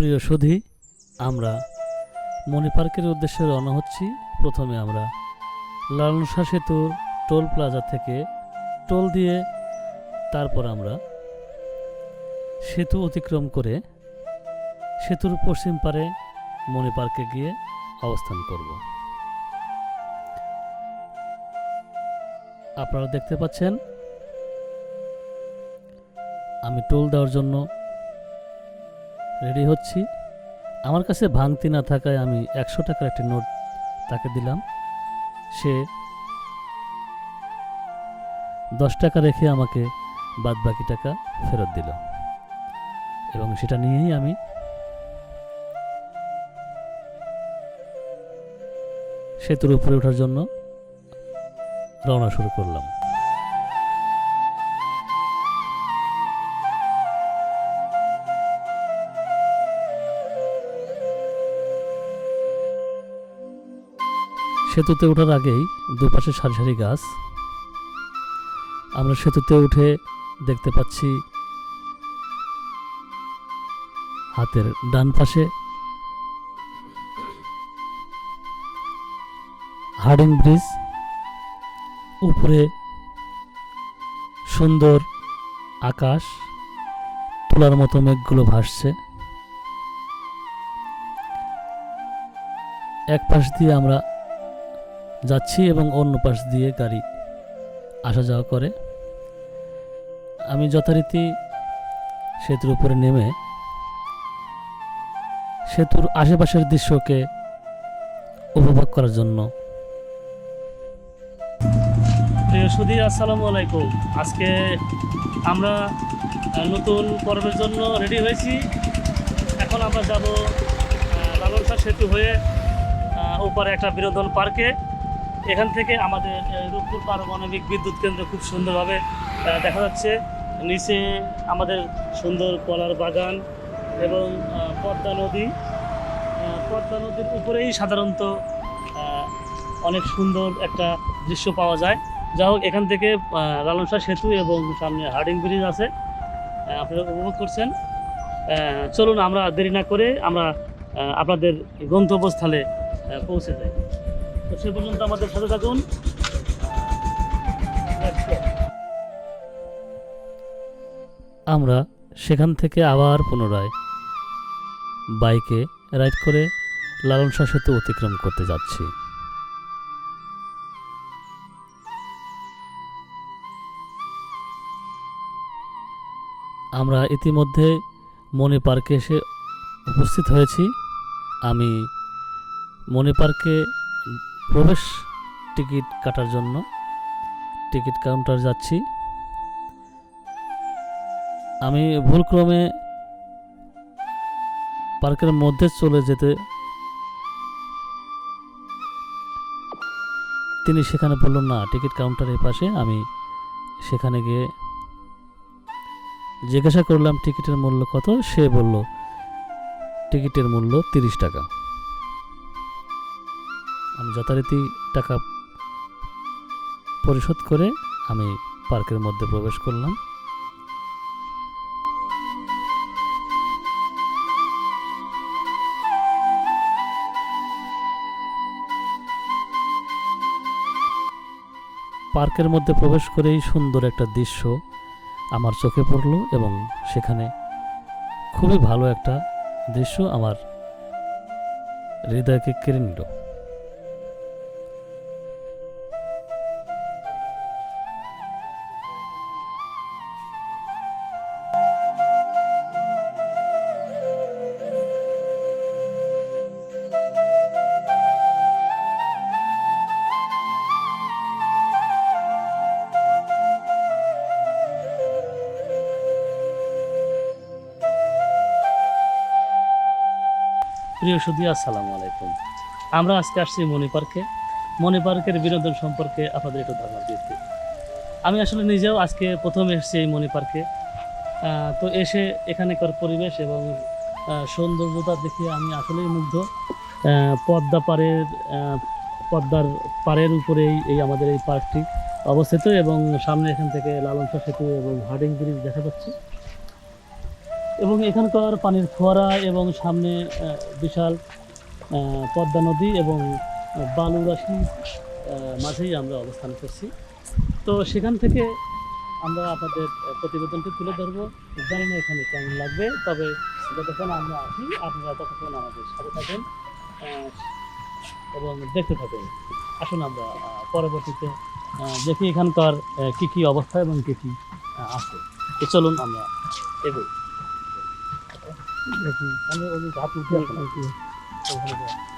প্রিয় সুধী, আমরা মণি পার্কের উদ্দেশ্যে রওনা হচ্ছি। প্রথমে আমরা লালনসা সেতুর টোল প্লাজা থেকে টোল দিয়ে তারপর আমরা সেতু অতিক্রম করে সেতুর পশ্চিম পারে মণি পার্কে গিয়ে অবস্থান করব। আপনারা দেখতে পাচ্ছেন, আমি টোল দেওয়ার জন্য রেডি হচ্ছি। আমার কাছে ভাঙতি না থাকায় আমি একশো টাকার একটি নোট তাকে দিলাম। সে দশ টাকা রেখে আমাকে বাদ বাকি টাকা ফেরত দিল। এবং সেটা নিয়েই আমি সেতুর উপরে ওঠার জন্য রওনা শুরু করলাম। সেতুতে ওঠার আগেই দুপাশে সারি সারি গাছ। আমরা সেতুতে উঠে দেখতে পাচ্ছি হাতের ডান পাশে হার্ডিং ব্রিজ। উপরে সুন্দর আকাশ, তোলার মতো মেঘগুলো ভাসছে। এক পাশ দিয়ে আমরা যাচ্ছি এবং অন্য পাশ দিয়ে গাড়ি আসা যাওয়া করে। আমি যথারীতি সেতুর উপরে নেমে সেতুর আশেপাশের দৃশ্যকে উপভোগ করার জন্য। প্রিয় সুধী, আসসালামু আলাইকুম। আজকে আমরা নতুন পর্বের জন্য রেডি হয়েছি। এখন আমরা যাব লালনসা সেতু হয়ে ওপারে একটা বিনোদন পার্কে। এখান থেকে আমাদের রূপপুর পারমাণবিক বিদ্যুৎ কেন্দ্র খুব সুন্দরভাবে দেখা যাচ্ছে। নিচে আমাদের সুন্দর কলার বাগান এবং পদ্মা নদী। পদ্মা নদীর উপরেই সাধারণত অনেক সুন্দর একটা দৃশ্য পাওয়া যায়। যা হোক, এখান থেকে লালনসা সেতু এবং সামনে হার্ডিং ব্রিজ আছে। আপনারা উপভোগ করছেন। চলুন, আমরা দেরি না করে আমরা আপনাদের গন্তব্যস্থলে পৌঁছে যাই। তো সে পর্যন্ত আমাদের সাথে থাকুন। আমরা সেখান থেকে আবার পুনরায় বাইকে রাইড করে লালন লালনসা সেতু অতিক্রম করতে যাচ্ছি। আমরা ইতিমধ্যে মণি পার্কে এসে উপস্থিত হয়েছি। আমি মণি পার্কে প্রবেশ, টিকিট কাটার জন্য। টিকিট কাউন্টার যাচ্ছি। আমি ভুলক্রমে পার্কের মধ্যে চলে যেতে তিনি সেখানে বললেন, না, টিকিট কাউন্টারের পাশে। আমি সেখানে গিয়ে জিজ্ঞাসা করলাম, টিকিটের মূল্য কত? সে বলল, টিকিটের মূল্য তিরিশ টাকা। আমি যথারীতি টাকা পরিশোধ করে আমি পার্কের মধ্যে প্রবেশ করলাম। পার্কের মধ্যে প্রবেশ করেই সুন্দর একটা দৃশ্য আমার চোখে পড়ল এবং সেখানে খুবই ভালো একটা দৃশ্য আমার হৃদয়কে কেড়ে নিল। প্রিয় সুদী আসসালামু আলাইকুম। আমরা আজকে আসছি মণি পার্কে। মণি পার্কের বিনোদন সম্পর্কে আপনাদের একটু ধারণা দিচ্ছি আমি আসলে নিজেও আজকে প্রথম এসেছি এই মণি পার্কে। তো এসে এখানেকার পরিবেশ এবং সৌন্দর্যতা দেখে আমি আসলেই মুগ্ধ। পদ্মা পাড়ের পদ্মার পাড়ের উপরেই এই আমাদের এই পার্কটি অবস্থিত এবং সামনে এখান থেকে লালনসা সেতু এবং হার্ডিং ব্রিজ দেখা যাচ্ছে। এবং এখানকার পানির ফোয়ারা এবং সামনে বিশাল পদ্মা নদী এবং বালুরাশি মাঝেই আমরা অবস্থান করছি। তো সেখান থেকে আমরা আপনাদের প্রতিবেদনটি তুলে ধরবো। জানি না এখানে কেমন লাগবে, তবে যতক্ষণ আমরা আসি আপনারা ততক্ষণ আমাদের সাথে থাকেন এবং দেখতে থাকেন। আসুন আমরা পরবর্তীতে দেখি এখানকার কি কি অবস্থা এবং কী কী আছে। তো চলুন আমরা এগোই। 여기. 아니, 여기 앞으로. 여기. 여기.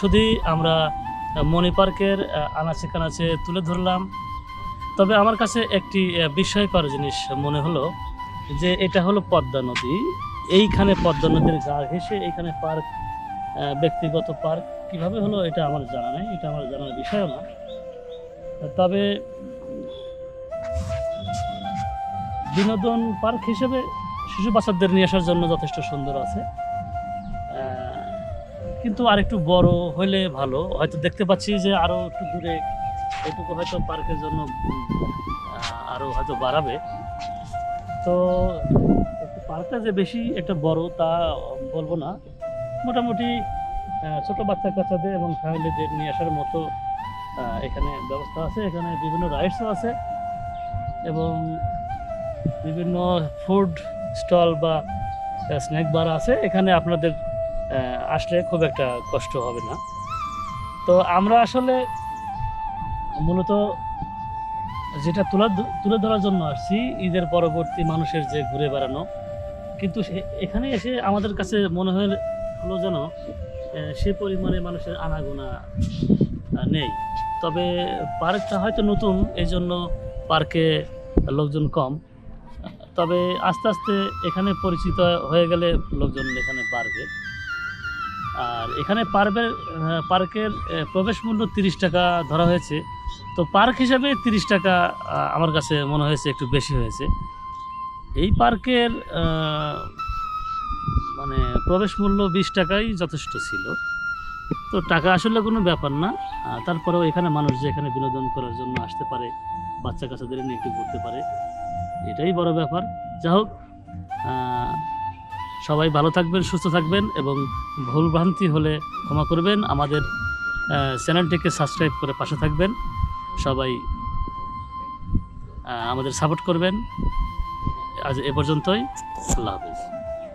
সুধী আমরা মণি পার্কের আনাচে কানাচে তুলে ধরলাম। তবে আমার কাছে একটি বিস্ময়কর জিনিস মনে হলো যে এটা হলো পদ্মা নদী। এইখানে পদ্মা নদীর গা ঘেসে এইখানে পার্ক ব্যক্তিগত পার্ক কীভাবে হলো এটা আমার জানা নেই, এটা আমার জানার বিষয় না। তবে বিনোদন পার্ক হিসেবে শিশু বাচ্চাদের নিয়ে আসার জন্য যথেষ্ট সুন্দর আছে। কিন্তু আরেকটু বড় হলে ভালো। হয়তো দেখতে পাচ্ছি যে আরও একটু দূরে এটুকু হয়তো পার্কের জন্য উম, আহ, আরও হয়তো বাড়াবে। তো পার্কটা যে বেশি একটা বড় তা বলব না। মোটামুটি ছোট বাচ্চা কাচ্চাদের এবং ফ্যামিলিদের নিয়ে আসার মতো এখানে ব্যবস্থা আছে। এখানে বিভিন্ন রাইডসও আছে এবং বিভিন্ন ফুড স্টল বা স্ন্যাক বার আছে। এখানে আপনাদের আসলে খুব একটা কষ্ট হবে না। তো আমরা আসলে মূলত যেটা তুলে তুলে ধরার জন্য আসছি, ঈদের পরবর্তী মানুষের যে ঘুরে বেড়ানো। কিন্তু এখানে এসে আমাদের কাছে মনে হলো যেন সে পরিমাণে মানুষের আনাগোনা নেই। তবে পার্কটা হয়তো নতুন এই জন্য পার্কে লোকজন কম। তবে আস্তে আস্তে এখানে পরিচিত হয়ে গেলে লোকজন এখানে বাড়বে। আর এখানে পার্কের পার্কের প্রবেশ মূল্য তিরিশ টাকা ধরা হয়েছে। তো পার্ক হিসাবে তিরিশ টাকা আমার কাছে মনে হয়েছে একটু বেশি হয়েছে। এই পার্কের মানে প্রবেশ মূল্য বিশ টাকাই যথেষ্ট ছিল। তো টাকা আসলে কোনো ব্যাপার না। তারপরেও এখানে মানুষ যে এখানে বিনোদন করার জন্য আসতে পারে বাচ্চা কাচ্চাদের নিয়ে একটু ঘুরতে পারে, এটাই বড় ব্যাপার। যা হোক সবাই ভালো থাকবেন, সুস্থ থাকবেন এবং ভুলভ্রান্তি হলে ক্ষমা করবেন। আমাদের চ্যানেলটিকে সাবস্ক্রাইব করে পাশে থাকবেন। সবাই আমাদের সাপোর্ট করবেন। আজ এ পর্যন্তই। আল্লাহ হাফিজ।